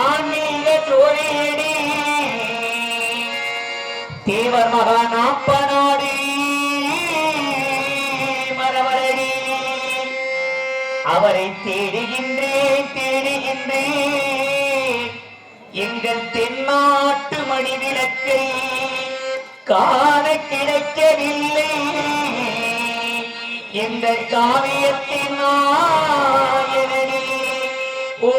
ஆன்மீக சோழியடி தேவர் மகா நாப்பனாடி மரவரடி அவரை தேடுகின்றேன் தேடுகின்றேன். எங்கள் தென்னாட்டு மணி விளக்கை காண கிடைக்கவில்லை. எங்கள் காவியத்தின் ஓ,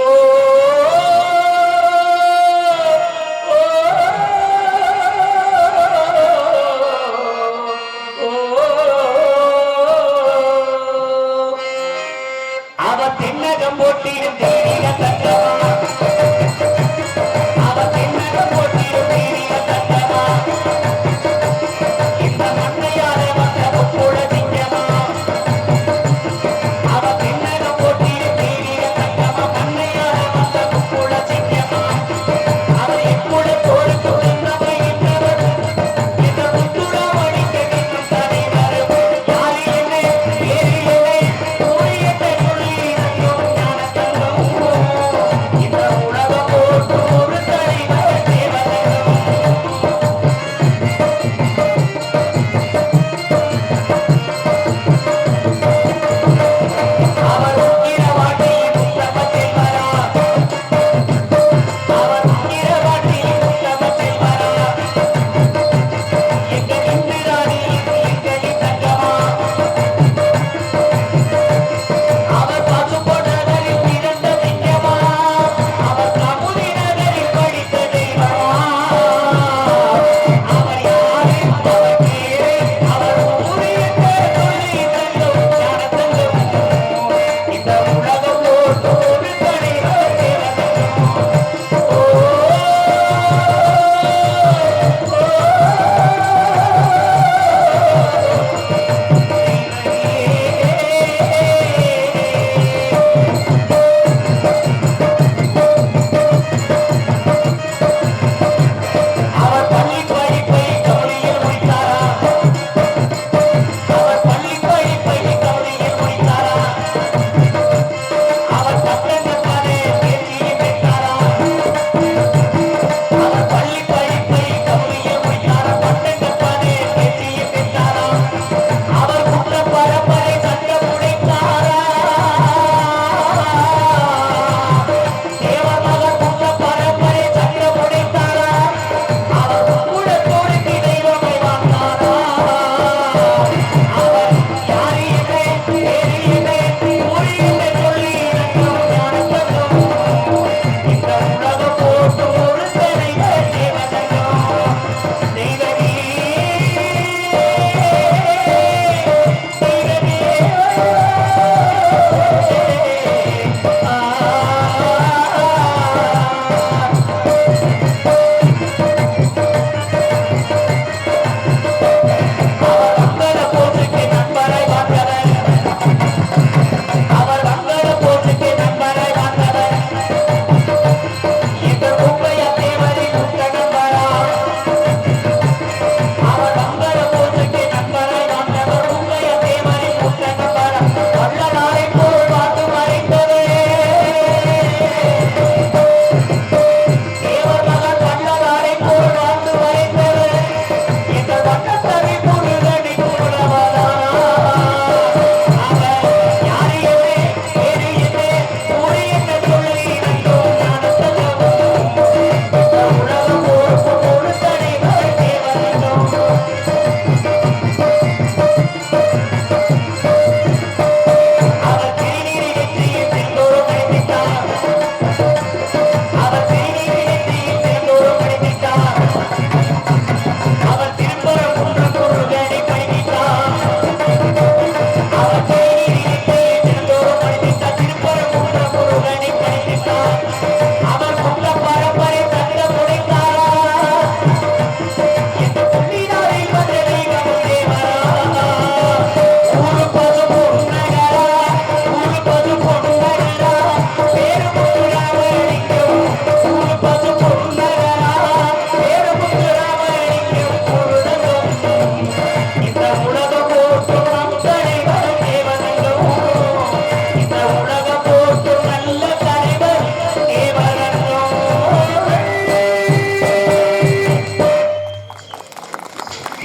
அவ தென்னகம் போட்டிருந்தேன் தேடிய அவ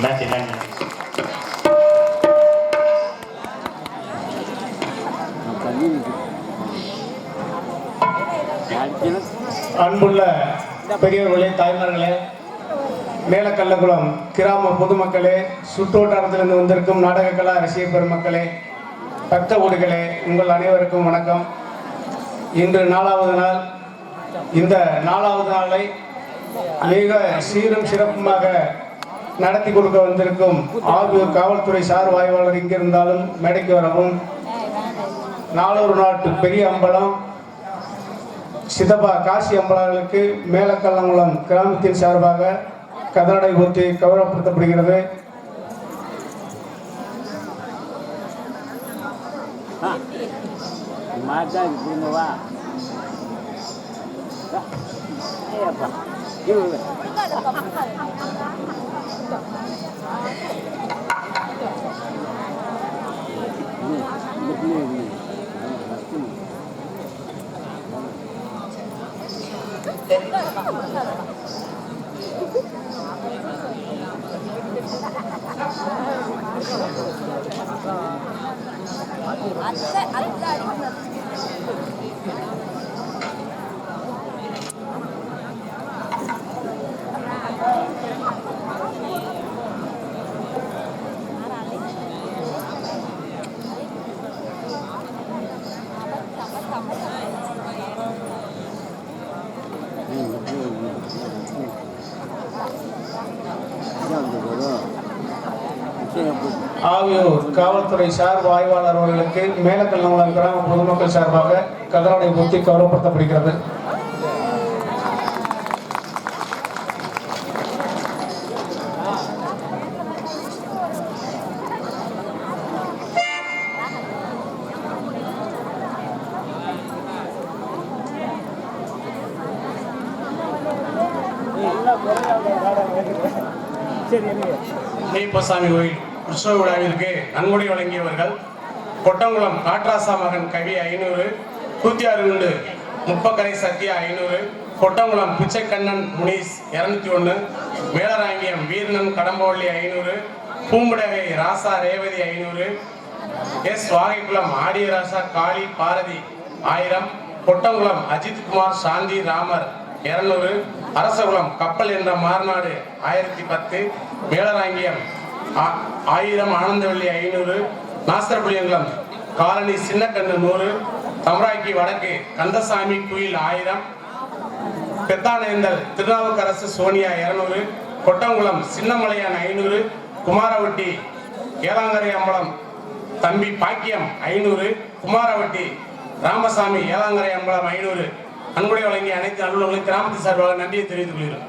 நன்றி நன்றி அன்புள்ள பெரியவர்களே தாய்மார்களே மேலக்கல்லகுளம் கிராம பொதுமக்களே சுற்றோட்டாரத்திலிருந்து வந்திருக்கும் நாடக கலா ரசிக பெருமக்களே பக்த ஊர்களே உங்கள் அனைவருக்கும் வணக்கம். இன்று நாலாவது நாள். இந்த நாலாவது நாளை மிக சீரும் சிறப்புமாக நடத்தி கொடுக்க வந்திருக்கும் ஆகியோர் காவல்துறை சார் வாய்வாளர் இங்கிருந்தாலும் மேடைக்கு வரவும். நாளொரு நாட்டு பெரிய அம்பலம் சிதபா காசி அம்பலங்களுக்கு மேலக்கல்லங்குளம் கிராமத்தின் சார்பாக கதனடை ஊற்றி கௌரவப்படுத்தப்படுகிறது. மாட்டா 이거 안돼 안돼 காவல்துறை சார்பு ஆய்வாளர் அவர்களுக்கு மேலக்கல்லங்குளம் கிராம பொதுமக்கள் சார்பாக கதனடை ஊற்றி கௌரவப்படுத்தப்படுகிறது. சரி கோயில். உற்சவ விழாவிற்கு நன்கொடை வழங்கியவர்கள். கொட்டங்குளம் காட்ராசா மகன் கவி ஐநூறு கூத்தியாருண்டு முப்பக்கரை சத்யா ஐநூறு கொட்டங்குளம் பிச்சைக்கண்ணன் முனீஸ் இருநூத்தி ஒன்று மேலராங்கியம் வீரனன் கடம்பவள்ளி ஐநூறு பூம்புடகை ராசா ரேவதி ஐநூறு எஸ் வாகைக்குளம் ஆடியராசா காளி பாரதி ஆயிரம் கொட்டங்குளம் அஜித்குமார் சாந்தி ராமர் இருநூறு அரசகுளம் கப்பல் என்ற மாறுநாடு ஆயிரத்தி பத்து மேலராங்கியம் ஆயிரம் ஆனந்தவள்ளி ஐநூறு நாசரபுளியங்குளம் காலனி சின்னக்கண்ணு நூறு தமராக்கி வடக்கு கந்தசாமி குயில் ஆயிரம் பெத்தானேந்தல் திருநாவுக்கரசு சோனியா இருநூறு கொட்டங்குளம் சின்னமலையான் ஐநூறு குமாரவட்டி ஏலாங்கரை அம்பலம் தம்பி பாக்கியம் ஐநூறு குமாரவட்டி ராமசாமி ஏலாங்கரை அம்பலம் ஐநூறு. அன்புடைய வழங்கிய அனைத்து அலுவலர்களும் கிராமத்து சார்பாக நன்றியை தெரிவித்துக் கொள்கிறோம்.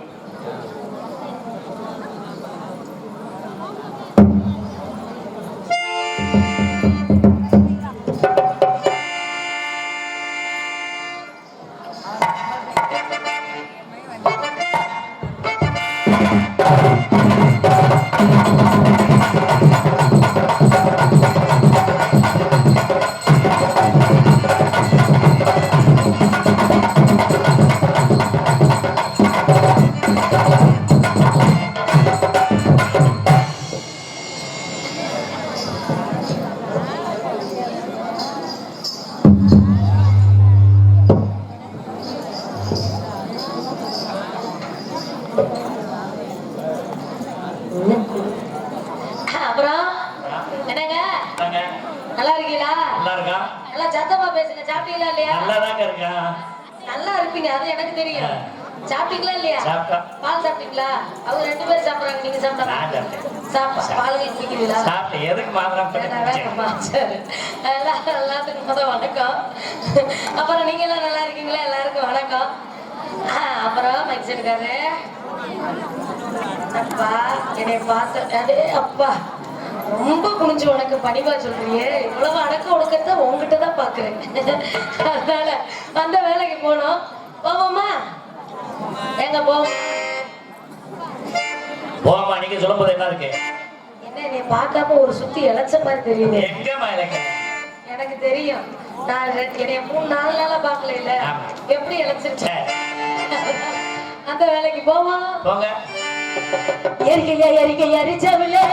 அப்புறம் நீங்க எல்லாம் நல்லா இருக்கீங்களா? எல்லாருக்கும் வணக்கம். அப்புறம் மைக்சனுக்காரு அப்பா என்னை பார்த்து அப்பா ரொம்ப குனிஞ்சு உனக்கு பணிவா சொல்றியே. இவ்வளவு அடக்க ஒடுக்கத்தை உங்ககிட்ட தான் பாக்குறேன் அதனால அந்த வேலைக்கு போனோம். போவோமா? எங்க போவோம்? போமா நீங்க சொல்லும் போது என்ன இருக்கு? என்ன என்னை பார்க்காம ஒரு சுத்தி இழைச்ச மாதிரி தெரியுது. எங்கம்மா எனக்கு எனக்கு தெரியும். நான் என்னைய மூணு நாலு நாளா பார்க்கல இல்ல. எப்படி இழைச்சிருச்சேன் சரி, அந்த வேலைக்கு போவோம் போங்க. எரிக்கையா எரிக்கை எரிச்சவில்லை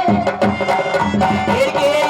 இயற்கையே,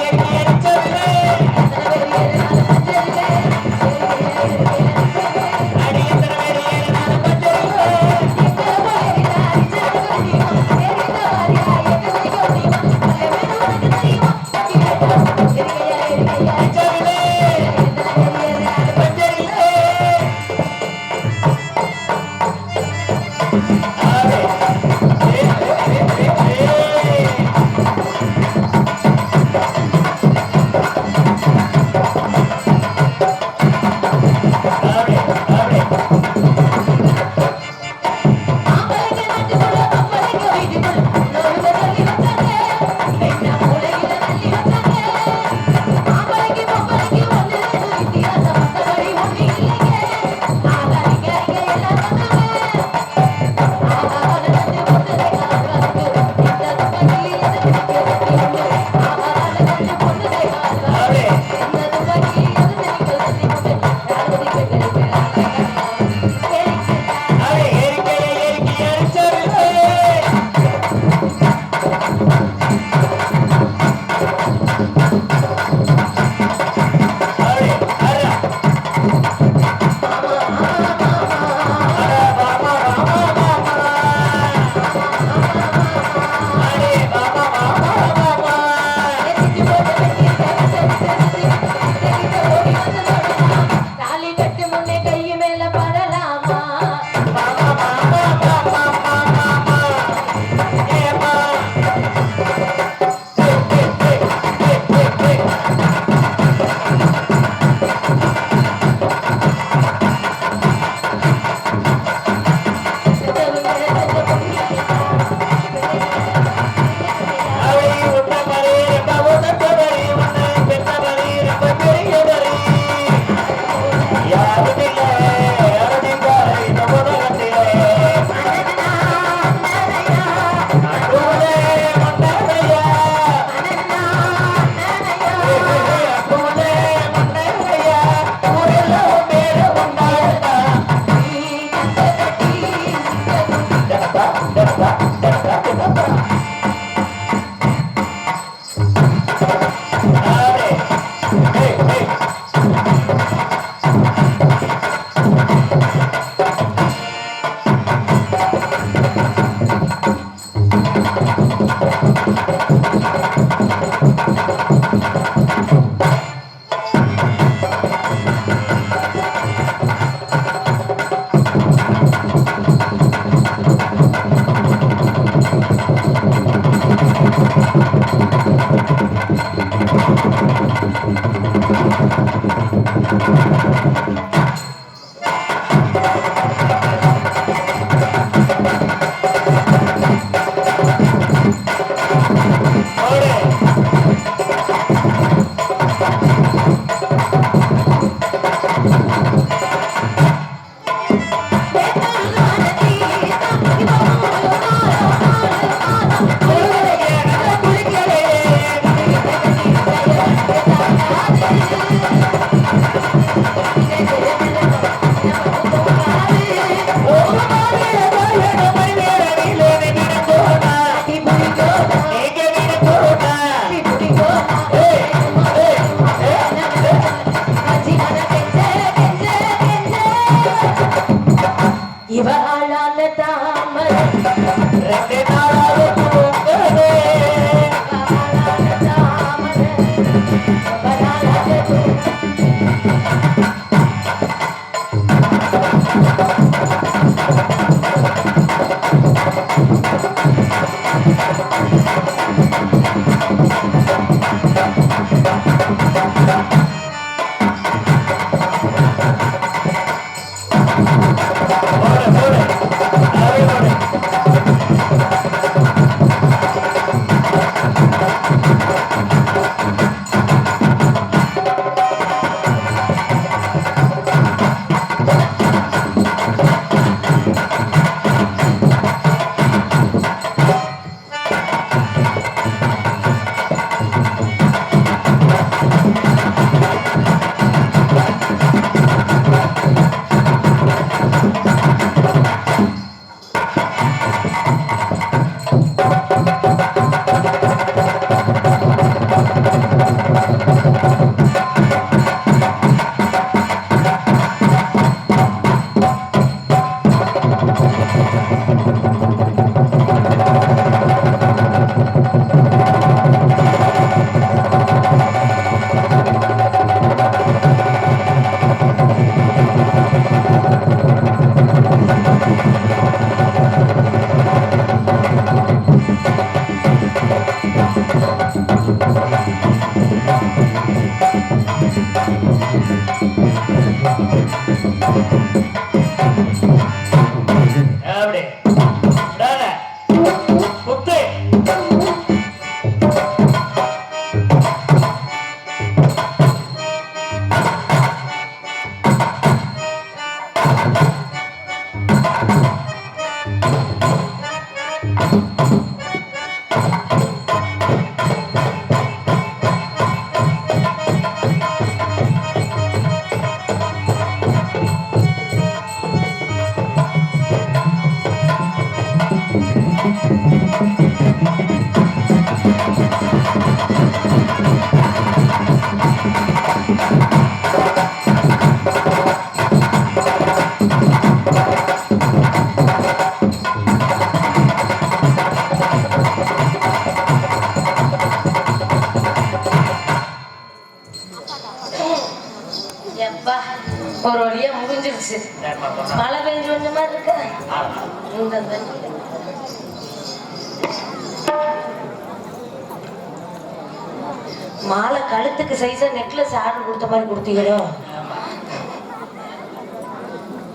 மாலை கழுத்துக்கு சைஸா நெக்லஸ் ஆர்டர் கொடுத்த மாதிரி கொடுத்தீங்களோ?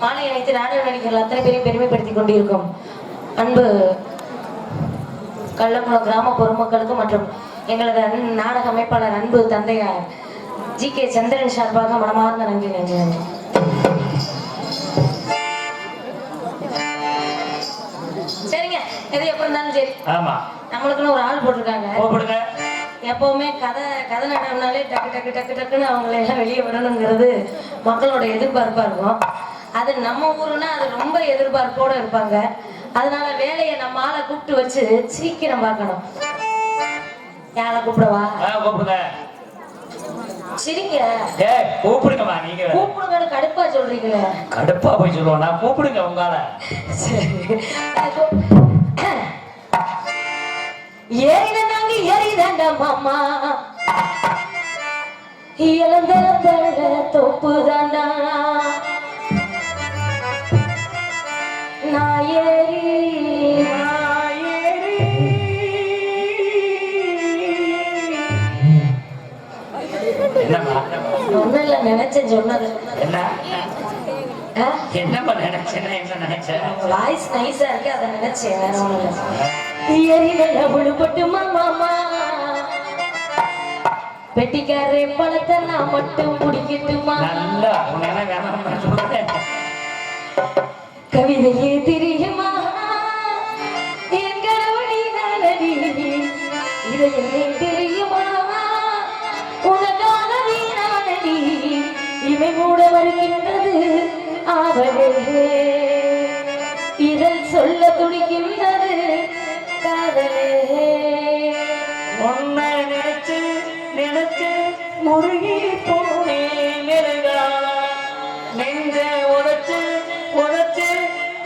மாலை அனைத்து நாடக நடிகர்கள் அத்தனை பேரையும் பெருமைப்படுத்திக் கொண்டிருக்கும். அன்பு கள்ளக்குளம் கிராம பொதுமக்களுக்கு மற்றும் எங்களது நாடக அமைப்பாளர் அன்பு தந்தையார் ஜி கே சந்திரன் சார்பாக மனமார்ந்த நன்றி நன்றி நன்றி. இருந்தாலும் சரி ஆமா. நம்மளுக்குன்னு ஒரு ஆள் போட்டிருக்காங்க. எப்பவுமே கதை கதை நடனாலே டக்கு டக்கு டக்கு டக்குன்னு அவங்களை எல்லாம் வெளியே விடணுங்கிறது மக்களோட எதிர்பார்ப்பா இருக்கும். அது நம்ம ஊருன்னா அது ரொம்ப எதிர்பார்ப்போட இருப்பாங்க. அதனால வேலையை நம்ம ஆளை கூப்பிட்டு வச்சு சீக்கிரம் பார்க்கணும். யாரை கூப்பிடவா? கூப்பிடுங்க. சரிங்க. கூப்பிடுங்கம்மா நீங்க கூப்பிடுங்கன்னு கடுப்பா சொல்றீங்களே. கடுப்பா போய் சொல்லுவோம். நான் கூப்பிடுங்க உங்கால சரி. ஏறினாங்க ஏறிதாங்க மாமா. இழந்த தொப்பு தாண்டா நான் ஏறி. இல்லை நினைச்ச நினைச்சேன் சொன்னது. என்ன? என்னப்பா நினைச்சேன் என்ன நினைச்சேன் வாய்ஸ் நைஸா இருக்கு அதை நினைச்சேன் வேற ஒண்ணும் இல்ல எரிவெல்ல உழுப்பட்டுமா மாமா. பெட்டிக்காரே பழத்தை நான் மட்டும் குடிக்கட்டுமா கவிதையே தெரியுமா? என் கடவுளி நானடி இதையே தெரியுமா? உனக்காகவே நானடி இவை மூட வருகின்றது அவளே இதழ் சொல்ல துடிக்கின்றது முருகி போனேன் நெருங்காலா. நெஞ்ச உடைச்சு உடைச்சு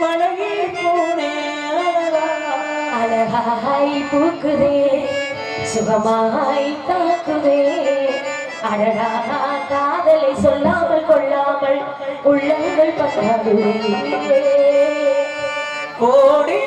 பழகி அழகா. அழகாய் பூக்குதே சுகமாய் தாக்குதே அழகா காதலை சொல்லாமல் கொள்ளாமல் உள்ளங்கள் பட்டாடுவே கோடி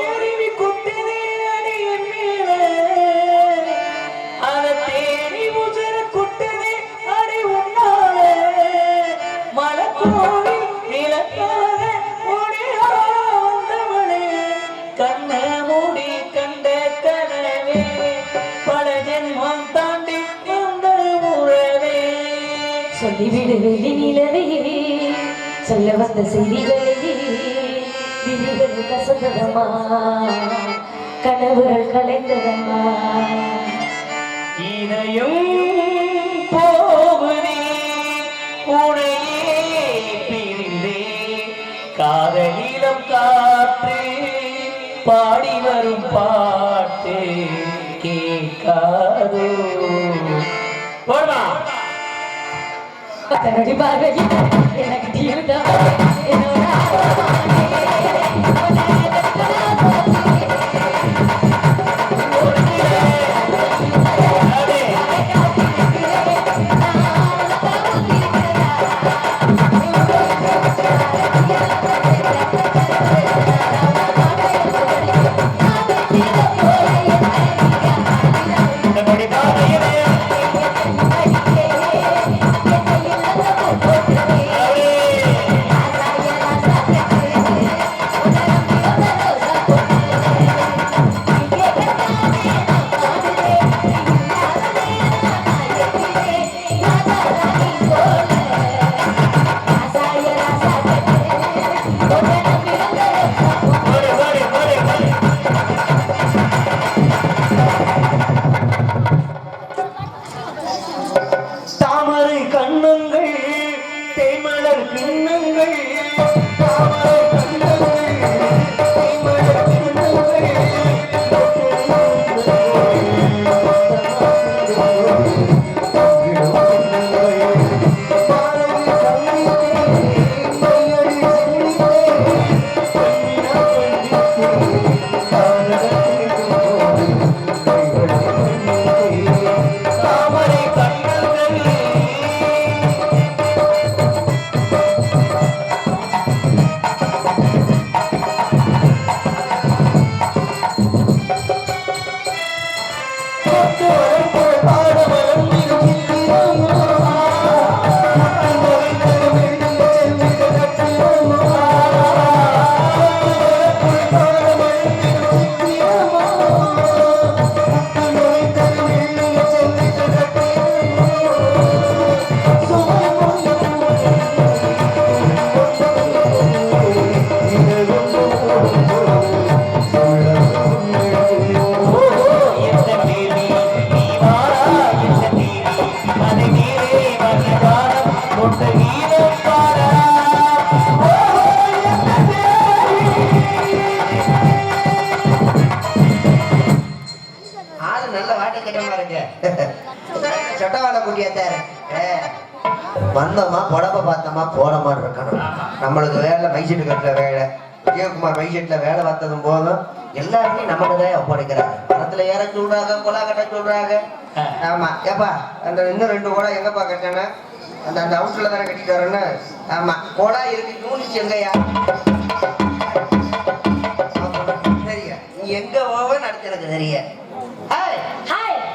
சொல்லிவிடு வெளி நிலவையே சொல்ல வந்த செய்திகளை விதிகள் கசந்ததமா கனவுகள் கலைந்ததமா இதையும் போகுதே உனையே பிரிந்தே. காதலிடம் காற்று பாடி வரும் பாட்டு கேட்காதோ. போடலாம் தன்னுடைய பார்வையில் எனக்கு தீர்ந்தா என்னோட தேமலர் சொட்டவாள குட்டியாத்தாரு வந்தோமா புடப்ப பார்த்தோமா போட மாதிரி இருக்கணும். நம்மளுக்கு வேலை மைசெட்டு கட்டுற வேலை. விஜயகுமார் மைசெட்ல வேலை பார்த்ததும் போதும். எல்லாருமே நமக்கு தான் ஒப்படைக்கிறாங்க பணத்துல ஏற சொல்றாங்க கொலா கட்ட சொல்றாங்க ஆமா. ஏப்பா அந்த இன்னும் ரெண்டு கோலா எங்கப்பா கட்டானே அந்த அந்த அவுட்ல தானே கட்டிட்டு வரேன்னு? ஆமா. கோலா இருக்கு யூனிச் எங்கயா சரிங்க நீ எங்க ஓவன் அடுத்து எனக்கு தெரிய.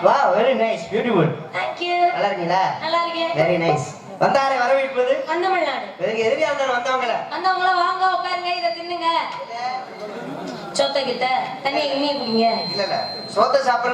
வா very nice beautiful thank you நல்லா இருக்கீங்களா? நல்லா இருக்கேன். வெரி நைஸ் வந்தாரே வரவேற்பது? அண்ணமிழ்நாடு இதுக்கு எதிரியால் தான் வந்தவங்கள? வந்தவங்கள வாங்க உட்காருங்க இதை தின்னுங்க. சொத்த கிட்ட தண்ணியை இனிய குடிங்க. இல்ல இல்ல. சோத்த சாப்பிடுற